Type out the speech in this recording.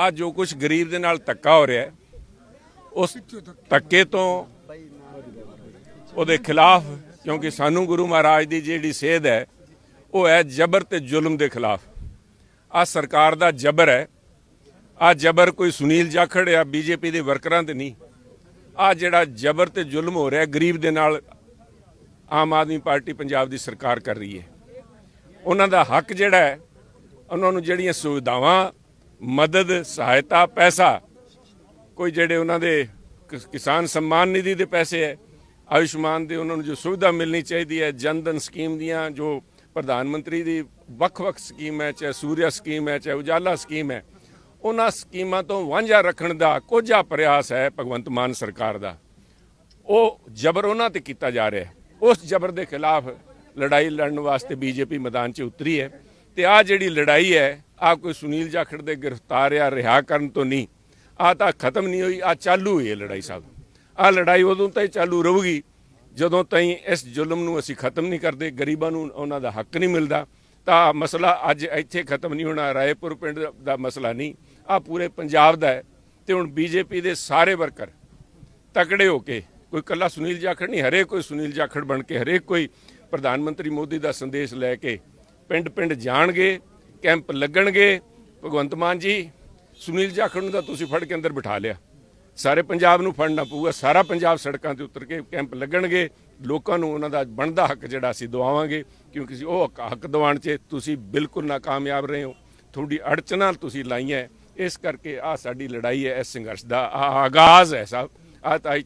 ਆ ਜੋ ਕੁਝ ਗਰੀਬ ਦੇ ਨਾਲ ਧੱਕਾ ਹੋ ਰਿਹਾ ਉਸ ਧੱਕੇ ਤੋਂ ਉਹਦੇ ਖਿਲਾਫ, ਕਿਉਂਕਿ ਸਾਨੂੰ ਗੁਰੂ ਮਹਾਰਾਜ ਦੀ ਜਿਹੜੀ ਸੇਧ ਹੈ, ਉਹ ਹੈ ਜ਼ਬਰ ਤੇ ਜ਼ੁਲਮ ਦੇ ਖਿਲਾਫ। ਆ ਸਰਕਾਰ ਦਾ ਜ਼ਬਰ ਹੈ। ਆ ਜ਼ਬਰ ਕੋਈ ਸੁਨੀਲ ਜਾਖੜ ਜਾਂ ਬੀਜੇਪੀ ਦੇ ਵਰਕਰਾਂ ਤੇ ਨਹੀਂ। ਆ ਜਿਹੜਾ ਜ਼ਬਰ ਤੇ ਜ਼ੁਲਮ ਹੋ ਰਿਹਾ ਗਰੀਬ ਦੇ ਨਾਲ ਆਮ ਆਦਮੀ ਪਾਰਟੀ ਪੰਜਾਬ ਦੀ ਸਰਕਾਰ ਕਰ ਰਹੀ ਹੈ। ਉਹਨਾਂ ਦਾ ਹੱਕ ਜਿਹੜਾ ਹੈ, ਉਹਨਾਂ ਨੂੰ ਜਿਹੜੀਆਂ ਸੁਵਿਧਾਵਾਂ ਮਦਦ, ਸਹਾਇਤਾ, ਪੈਸਾ। ਕੋਈ ਜਿਹੜੇ ਉਹਨਾਂ ਦੇ ਕਿਸਾਨ ਸਨਮਾਨ ਨਿਧੀ ਦੇ ਪੈਸੇ ਹੈ, ਆਯੁਸ਼ਮਾਨ ਦੇ ਉਹਨਾਂ ਨੂੰ ਜੋ ਸੁਵਿਧਾ ਮਿਲਣੀ ਚਾਹੀਦੀ ਹੈ, ਜਨਧਨ ਸਕੀਮ ਦੀਆਂ ਜੋ ਪ੍ਰਧਾਨ ਮੰਤਰੀ ਦੀ ਵੱਖ-ਵੱਖ ਸਕੀਮ ਹੈ, ਚਾਹੇ ਸੂਰਿਆ ਸਕੀਮ ਹੈ, ਚਾਹੇ ਉਜਾਲਾ ਸਕੀਮ ਹੈ, ਉਹਨਾਂ ਸਕੀਮਾਂ ਤੋਂ ਵਾਂਝਾ ਰੱਖਣ ਦਾ ਕੋਝਾ ਪ੍ਰਯਾਸ ਹੈ ਭਗਵੰਤ ਮਾਨ ਸਰਕਾਰ ਦਾ। ਉਹ ਜ਼ਬਰ ਉਹਨਾਂ ਤੇ ਕੀਤਾ ਜਾ ਰਿਹਾ ਹੈ। ਉਸ ਜ਼ਬਰ ਦੇ ਖਿਲਾਫ ਲੜਾਈ ਲੜਨ ਵਾਸਤੇ ਬੀਜੇਪੀ ਮੈਦਾਨ 'ਚ ਉਤਰੀ ਹੈ। ਤੇ ਆ ਜਿਹੜੀ ਲੜਾਈ ਹੈ ਆ ਕੋਈ ਸੁਨੀਲ ਜਾਖੜ ਦੇ ਗ੍ਰਿਫਤਾਰ ਜਾਂ ਰਿਹਾ ਕਰਨ ਤੋਂ ਨਹੀਂ ਆ ਤਾਂ ਖਤਮ ਨਹੀਂ ਹੋਈ ਆ ਚਾਲੂ ਹੋਈ ਹੈ ਲੜਾਈ ਸਾਹਿਬ ਆ ਲੜਾਈ ਉਦੋਂ ਤਾਈ ਚਾਲੂ ਰਹੂਗੀ, ਜਦੋਂ ਤਾਈ ਇਸ ਜ਼ੁਲਮ ਨੂੰ ਅਸੀਂ ਖਤਮ ਨਹੀਂ ਕਰਦੇ, ਗਰੀਬਾਂ ਨੂੰ ਉਹਨਾਂ ਦਾ ਹੱਕ ਨਹੀਂ ਮਿਲਦਾ। ਤਾਂ ਮਸਲਾ ਅੱਜ ਇੱਥੇ ਖਤਮ ਨਹੀਂ ਹੋਣਾ, ਰਾਏਪੁਰ ਪਿੰਡ ਦਾ ਮਸਲਾ ਨਹੀਂ ਆ ਪੂਰੇ ਪੰਜਾਬ ਦਾ ਹੈ। ਤੇ ਹੁਣ ਬੀਜੇਪੀ ਦੇ ਸਾਰੇ ਵਰਕਰ ਤਕੜੇ ਹੋ ਕੇ, ਕੋਈ ਕੱਲਾ ਸੁਨੀਲ ਜਾਖੜ ਨਹੀਂ, ਹਰੇਕ ਕੋਈ ਸੁਨੀਲ ਜਾਖੜ ਬਣ ਕੇ, ਹਰੇਕ ਕੋਈ ਪ੍ਰਧਾਨ ਮੰਤਰੀ ਮੋਦੀ ਦਾ ਸੰਦੇਸ਼ ਲੈ ਕੇ ਪਿੰਡ ਪਿੰਡ ਜਾਣਗੇ, ਕੈਂਪ ਲੱਗਣਗੇ। ਭਗਵੰਤ ਮਾਨ ਜੀ, ਸੁਨੀਲ ਜਾਖੜ ਨੂੰ ਤਾਂ ਤੁਸੀਂ ਫੜ ਕੇ ਅੰਦਰ ਬਿਠਾ ਲਿਆ। ਸਾਰੇ ਪੰਜਾਬ ਨੂੰ ਫੜਨਾ ਪਊਗਾ, ਸਾਰਾ ਪੰਜਾਬ ਸੜਕਾਂ ਤੇ ਉਤਰ ਕੇ ਕੈਂਪ ਲੱਗਣਗੇ। ਲੋਕਾਂ ਨੂੰ ਉਹਨਾਂ ਦਾ ਬਣਦਾ ਹੱਕ ਜਿਹੜਾ ਅਸੀਂ ਦਵਾਵਾਂਗੇ, ਕਿਉਂਕਿ ਉਹ ਹੱਕ- ਹੱਕ ਦਿਵਾਉਣ 'ਚ ਤੁਸੀਂ ਬਿਲਕੁਲ ਨਾਕਾਮਯਾਬ ਰਹੇ ਹੋ। ਤੁਹਾਡੀ ਅੜਚਨਾਂ ਤੁਸੀਂ ਲਾਈਆਂ। ਇਸ ਕਰਕੇ ਆ ਸਾਡੀ ਲੜਾਈ ਹੈ, ਇਸ ਸੰਘਰਸ਼ ਦਾ ਆਹ ਆਗਾਜ਼ ਹੈ ਸਾਹਿਬ ਆ ਤਾਂ ਹੀ